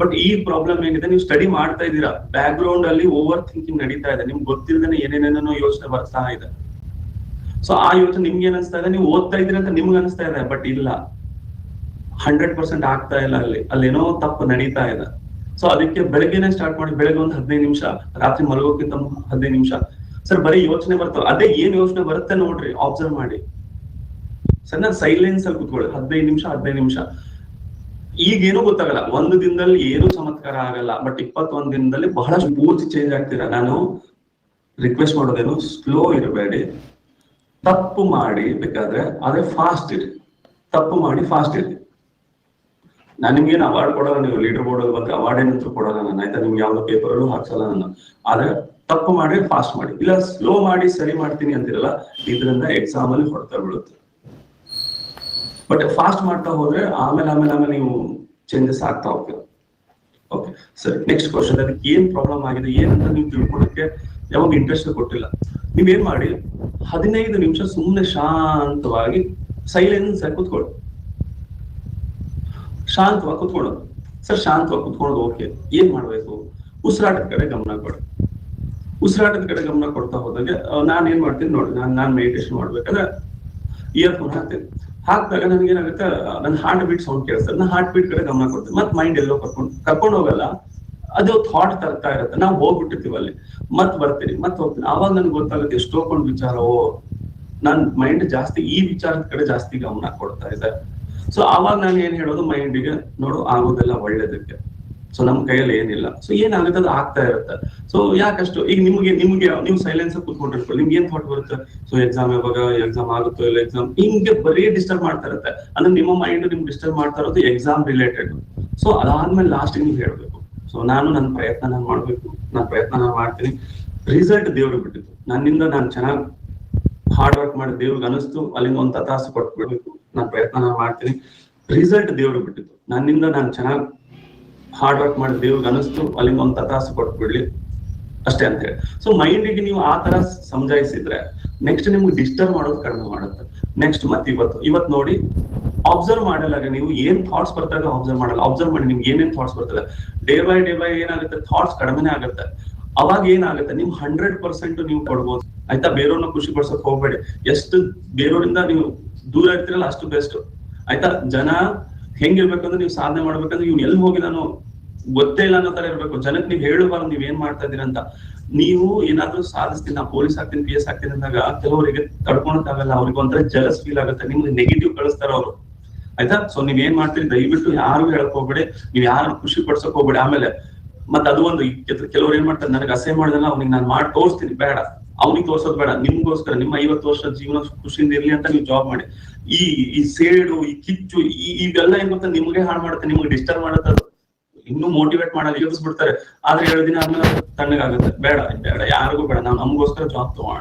But ಈ problem ಏನಿದೆ ನೀವು ಸ್ಟಡಿ ಮಾಡ್ತಾ ಇದ್ದೀರಾ? ಬ್ಯಾಕ್ ಗ್ರೌಂಡ್ ಅಲ್ಲಿ ಓವರ್ ಥಿಂಕಿಂಗ್ ನಡೀತಾ ಇದೆ. ನಿಮ್ಗೆ ಗೊತ್ತಿಲ್ಲದೇನೆ ಏನೇನೇನೋ ಯೋಚನೆ ಬರ್ತಾ ಇದೆ. ಸೊ ಆ ಯೋಚನೆ ನಿಮ್ಗೆ ಇದೆ? ನೀವು ಓದ್ತಾ ಇದ್ದೀರಾ ಅಂತ ನಿಮ್ಗೆ ಅನಿಸ್ತಾ ಇದೆ. ಬಟ್ ಇಲ್ಲ. ಹಂಡ್ರೆಡ್ ಪರ್ಸೆಂಟ್ ಆಗ್ತಾ ಇಲ್ಲ ಅಲ್ಲಿ. ಅಲ್ಲೇನೋ ತಪ್ಪು ನಡೀತಾ ಇದೆ. ಸೊ ಅದಕ್ಕೆ ಬೆಳಗ್ಗೆನೆ ಸ್ಟಾರ್ಟ್ ಮಾಡಿ, ಬೆಳಗ್ಗೆ ಒಂದು ಹದಿನೈದು ನಿಮಿಷ, ರಾತ್ರಿ ಮಲಗೋಕ್ಕಿಂತ ಹದಿನೈದು ನಿಮಿಷ. ಸರ್ ಬರೀ ಯೋಚನೆ ಬರ್ತಾವ. ಅದೇ ಏನ್ ಯೋಚನೆ ಬರುತ್ತೆ ನೋಡ್ರಿ ಅಬ್ಸರ್ವ್ ಮಾಡಿ. ಸರ್ ನಾನು ಸೈಲೆನ್ಸ್ ಅಲ್ಲಿ ಕುತ್ಕೊಳ್ಳಿ. ಹದಿನೈದು ನಿಮಿಷ ಹದಿನೈದು ನಿಮಿಷ. ಈಗೇನು ಗೊತ್ತಾಗಲ್ಲ. ಒಂದು ದಿನದಲ್ಲಿ ಏನು ಚಮತ್ಕಾರ ಆಗಲ್ಲ ಬಟ್ ಇಪ್ಪತ್ತೊಂದು ದಿನದಲ್ಲಿ ಬಹಳಷ್ಟು ಪೂರ್ತಿ ಚೇಂಜ್ ಆಗ್ತೀರಾ? ನಾನು ರಿಕ್ವೆಸ್ಟ್ ಮಾಡೋದೇನು ಸ್ಲೋ ಇರಬೇಡಿ. ತಪ್ಪು ಮಾಡಿ ಬೇಕಾದ್ರೆ ಅದೇ ಫಾಸ್ಟ್ ಇರಿ. ತಪ್ಪು ಮಾಡಿ ಫಾಸ್ಟ್ ಇರಿ. ನಾನು ನಿಮ್ಗೇನು ಅವಾರ್ಡ್ ಕೊಡಲ್ಲ, ನೀವು ಲೀಡರ್ ಬೋರ್ಡ್ ಅಲ್ಲಿ ಬಂದ್ರೆ ಅವಾರ್ಡ್ ಏನಂತೂ ಕೊಡಲ್ಲ ನಾನು, ಆಯ್ತಾ? ನಿಮ್ಗೆ ಯಾವ್ದು ಪೇಪರ್ ಹಾಕ್ಸಲ್ಲ ನಾನು. ಆದ್ರೆ ತಪ್ಪು ಮಾಡಿ ಫಾಸ್ಟ್ ಮಾಡಿ. ಇಲ್ಲ ಸ್ಲೋ ಮಾಡಿ, ಸರಿ ಮಾಡ್ತೀನಿ ಅಂತಿರಲ್ಲ, ಇದರಿಂದ ಎಕ್ಸಾಮ್ ಅಲ್ಲಿ ಹೊಡ್ತಾ ಬೀಳುತ್ತೆ. ಬಟ್ ಫಾಸ್ಟ್ ಮಾಡ್ತಾ ಹೋದ್ರೆ ಆಮೇಲೆ ಆಮೇಲೆ ಆಮೇಲೆ ನೀವು ಚೇಂಜಸ್ ಆಗ್ತಾ ಹೋಗ್ತೀರ. ಓಕೆ ಸರಿ ನೆಕ್ಸ್ಟ್ ಕ್ವಶನ್ ಅದಕ್ಕೆ ಏನ್ ಪ್ರಾಬ್ಲಮ್ ಆಗಿದೆ, ಏನಂತ ನೀವು ತಿಳ್ಕೊಳಕ್ಕೆ ಯಾವಾಗ ಇಂಟ್ರೆಸ್ಟ್ ಕೊಟ್ಟಿಲ್ಲ. ನೀವೇನ್ ಮಾಡಿ, ಹದಿನೈದು ನಿಮಿಷ ಸುಮ್ಮನೆ ಶಾಂತವಾಗಿ ಸೈಲೆನ್ಸ್ ಆಗಿ ಕೂತ್ಕೊಳ್ಳಿ. ಶಾಂತವಾಗಿ ಕೂತ್ಕೊಳ್ಳೋದು. ಸರ್ ಶಾಂತವಾಗಿ ಕೂತ್ಕೊಳ್ಳೋದು ಓಕೆ ಏನ್ ಮಾಡ್ಬೇಕು? ಉಸಿರಾಟದ ಕಡೆ ಗಮನ ಕೊಡಿ. ಉಸಿರಾಟದ ಕಡೆ ಗಮನ ಕೊಡ್ತಾ ಹೋದಾಗ, ನಾನು ಏನ್ ಮಾಡ್ತೀನಿ ನೋಡಿ, ನಾನು ನಾನು ಮೆಡಿಟೇಷನ್ ಮಾಡ್ಬೇಕಂದ್ರೆ ಇಯರ್ಫೋನ್ ಹಾಕ್ತೀನಿ. ಹಾಕಿದಾಗ ನನಗೆ ಏನಾಗುತ್ತೆ ನನ್ನ ಹಾರ್ಟ್ ಬೀಟ್ ಸೌಂಡ್ ಕೇಳಿಸ್ತದೆ ನನ್ನ ಹಾರ್ಟ್ ಬೀಟ್ ಕಡೆ ಗಮನ ಕೊಡ್ತೀವಿ ಮತ್ತೆ ಮೈಂಡ್ ಎಲ್ಲೋ ಕರ್ಕೊಂಡು ಕರ್ಕೊಂಡು ಹೋಗಲ್ಲ. ಅದು ಥಾಟ್ ತರ್ತಾ ಇರುತ್ತೆ. ನಾವು ಹೋಗ್ಬಿಟ್ಟಿರ್ತೀವಿ ಅಲ್ಲಿ. ಮತ್ ಬರ್ತೀನಿ ಮತ್ ಹೋಗ್ತೀನಿ. ಆವಾಗ ನನ್ಗೆ ಗೊತ್ತಾಗುತ್ತೆ ಎಷ್ಟೊಂದು ವಿಚಾರ, ಓ, ನನ್ ಮೈಂಡ್ ಜಾಸ್ತಿ, ಈ ವಿಚಾರದ ಕಡೆ ಜಾಸ್ತಿ ಗಮನ ಕೊಡ್ತಾ ಇದೆ. ಸೊ ಆವಾಗ ನಾನು ಏನ್ ಹೇಳೋದು ಮೈಂಡಿಗೆ ನೋಡು, ಆಗೋದೆಲ್ಲ ಒಳ್ಳೇದಕ್ಕೆ. ಸೊ ನಮ್ ಕೈಯಲ್ಲಿ ಏನಿಲ್ಲ. ಸೊ ಏನಾಗುತ್ತೆ ಅದು ಆಗ್ತಾ ಇರುತ್ತೆ. ಸೊ ಯಾಕಷ್ಟು? ಈಗ ನಿಮಗೆ, ನಿಮ್ಗೆ ನೀವು ಸೈಲೆನ್ಸ್ ಕೂತ್ಕೊಂಡಿರ್ಕೊಳ್ಳಿ ನಿಮ್ಗೆ ಏನ್ ಥಾಟ್ ಬರುತ್ತೆ? ಸೊ ಎಕ್ಸಾಮ್ ಯಾವಾಗ ಎಕ್ಸಾಮ್ ಆಗುತ್ತೋ ಇಲ್ಲ ಎಕ್ಸಾಮ್ ಹಿಂಗೆ ಬರೀ ಡಿಸ್ಟರ್ಬ್ ಮಾಡ್ತಾ ಇರುತ್ತೆ. ಅಂದ್ರೆ ನಿಮ್ಮ ಮೈಂಡ್ ನಿಮ್ಗೆ ಡಿಸ್ಟರ್ಬ್ ಮಾಡ್ತಾ ಇರೋದು ಎಕ್ಸಾಮ್ ರಿಲೇಟೆಡ್ ಸೊ ಅದಾದ್ಮೇಲೆ ಲಾಸ್ಟ್ ನೀವು ಹೇಳ್ಬೇಕು. ಸೊ ನಾನು ನನ್ನ ಪ್ರಯತ್ನ ನಾನು ಮಾಡ್ಬೇಕು. ನನ್ನ ಪ್ರಯತ್ನ ನಾನು ಮಾಡ್ತೀನಿ. ರಿಸಲ್ಟ್ ದೇವ್ರಿಗೆ ಬಿಟ್ಟಿತ್ತು ನನ್ನಿಂದ ನಾನು ಚೆನ್ನಾಗಿ ಹಾರ್ಡ್ ವರ್ಕ್ ಮಾಡಿ ದೇವ್ರಿಗೆ ಅನಿಸ್ತು. ಅಲ್ಲಿಂದ ಒಂದು ತಾಸು ಕೊಟ್ಬಿಡ್ಬೇಕು. ನಾನು ಪ್ರಯತ್ನ ನಾನು ಮಾಡ್ತೀನಿ. ರಿಸಲ್ಟ್ ದೇವ್ರಿಗೆ ಬಿಟ್ಟಿತ್ತು ನನ್ನಿಂದ ನಾನು ಚೆನ್ನಾಗಿ ಹಾರ್ಡ್ ವರ್ಕ್ ಮಾಡಿ ದೇವ್ರಿಗೆ ಅನಿಸ್ತು ಅಲ್ಲಿಂದ ಒಂದು ತಾಸು ಕೊಟ್ಬಿಡ್ಲಿ ಅಷ್ಟೇ ಅಂತ ಹೇಳಿ. ಸೊ ಮೈಂಡಿಗೆ ನೀವು ಆ ತರ ಸಮಜಾಯಿಸಿದ್ರೆ ನೆಕ್ಸ್ಟ್ ನಿಮ್ಗೆ ಡಿಸ್ಟರ್ಬ್ ಮಾಡೋದು ಕಡಿಮೆ ಮಾಡುತ್ತೆ. ನೆಕ್ಸ್ಟ್ ಮತ್ತೆ ಇವತ್ತು. ಇವತ್ತು ನೋಡಿ ಅಬ್ಸರ್ವ್ ಮಾಡಲಾಗ ನೀವು ಏನ್ ಥಾಟ್ಸ್ ಬರ್ತಾಗ ಅಬ್ಸರ್ವ್ ಮಾಡಲ್ಲ. ಅಬ್ಸರ್ವ್ ಮಾಡಿ ನಿಮ್ಗೆ ಏನೇನ್ ಥಾಟ್ಸ್ ಬರ್ತದೆ ಡೇ ಬೈ ಡೇ ಬೈ ಏನಾಗುತ್ತೆ? ಥಾಟ್ಸ್ ಕಡಿಮೆನೇ ಆಗುತ್ತೆ. ಅವಾಗ ಏನಾಗುತ್ತೆ? ನೀವು ಹಂಡ್ರೆಡ್ ಪರ್ಸೆಂಟ್ ನೀವು ಕೊಡ್ಬೋದು. ಆಯ್ತಾ? ಬೇರೆಯವ್ರನ್ನ ಖುಷಿ ಪಡ್ಸಕ್ ಹೋಗ್ಬೇಡಿ. ಎಷ್ಟು ಬೇರೆಯವರಿಂದ ನೀವು ದೂರ ಇರ್ತೀರಲ್ಲ, ಅಷ್ಟು ಬೆಸ್ಟ್ ಆಯ್ತಾ? ಜನ ಹೆಂಗಿರ್ಬೇಕಂದ್ರೆ ನೀವು ಸಾಧನೆ ಮಾಡ್ಬೇಕಂದ್ರೆ ಇವ್ನು ಎಲ್ಲಿ ಹೋಗಿ ನಾನು ಗೊತ್ತೇ ಇಲ್ಲ ಅನ್ನೋ ತರ ಇರ್ಬೇಕು. ಜನಕ್ಕೆ ನೀವು ಹೇಳಬಾರ್ದು, ನೀವ್ ಏನ್ ಮಾಡ್ತಾ ಇದೀರ ಅಂತ. ನೀವು ಏನಾದ್ರೂ ಸಾಧಿಸ್ತೀನಿ, ನಾ ಪೊಲೀಸ್ ಆಗ್ತೀನಿ ಪಿ ಎಸ್ ಆಗ್ತೀನಿ ಅಂದಾಗ ಕೆಲವರಿಗೆ ತಡ್ಕೊಳಕ್ಕಾಗಲ್ಲ. ಅವ್ರಿಗೆ ಒಂಥರ ಜಲಸ್ ಫೀಲ್ ಆಗುತ್ತೆ. ನಿಮ್ಗೆ ನೆಗೆಟಿವ್ ಕಳಿಸ್ತಾರ ಅವರು. ಆಯ್ತಾ? ಸೊ ನೀವ್ ಏನ್ ಮಾಡ್ತೀರಿ? ದಯವಿಟ್ಟು ಯಾರು ಹೇಳಕ್ ಹೋಗ್ಬೇಡಿ. ನೀವ್ ಯಾರು ಖುಷಿ ಪಡ್ಸಕ್ ಹೋಗ್ಬೇಡಿ. ಆಮೇಲೆ ಮತ್ತೆ ಅದು ಒಂದು ಕೆಲವ್ರು ಏನ್ ಮಾಡ್ತಾರೆ? ನನಗೆ ಅಸೆ ಮಾಡಿದಲ್ಲ ಅವ್ನಿಗೆ ನಾನು ಮಾಡಿ ತೋರಿಸ್ತೀನಿ. ಬೇಡ. ಅವ್ನಿಗೆ ತೋರ್ಸೋದ್ ಬೇಡ. ನಿಮ್ಗೋಸ್ಕರ, ನಿಮ್ಮ ಐವತ್ತು ವರ್ಷದ ಜೀವನ ಖುಷಿಯಿಂದ ಇರ್ಲಿ ಅಂತ ನೀವು ಜಾಬ್ ಮಾಡಿ. ಈ ಈ ಸೇಡು, ಈ ಕಿಚ್ಚು ಇವೆಲ್ಲ ಏನ್ ಗೊತ್ತಾ? ನಿಮ್ಗೆ ಹಾಳು ಮಾಡುತ್ತೆ, ನಿಮ್ಗೆ ಡಿಸ್ಟರ್ಬ್ ಮಾಡುತ್ತೆ ಅದು. ಇನ್ನೂ ಮೋಟಿವೇಟ್ ಮಾಡಲ್ಲ ಬಿಡ್ತಾರೆ ಆದ್ರೆ ಎರಡು ದಿನ ಆದ್ಮೇಲೆ ತಣ್ಣಗಾಗುತ್ತೆ. ಬೇಡ ಬೇಡ, ಯಾರಿಗೂ ಬೇಡ. ನಾವು ನಮಗೋಸ್ಕರ ಜಾಬ್ ತಗೋಣ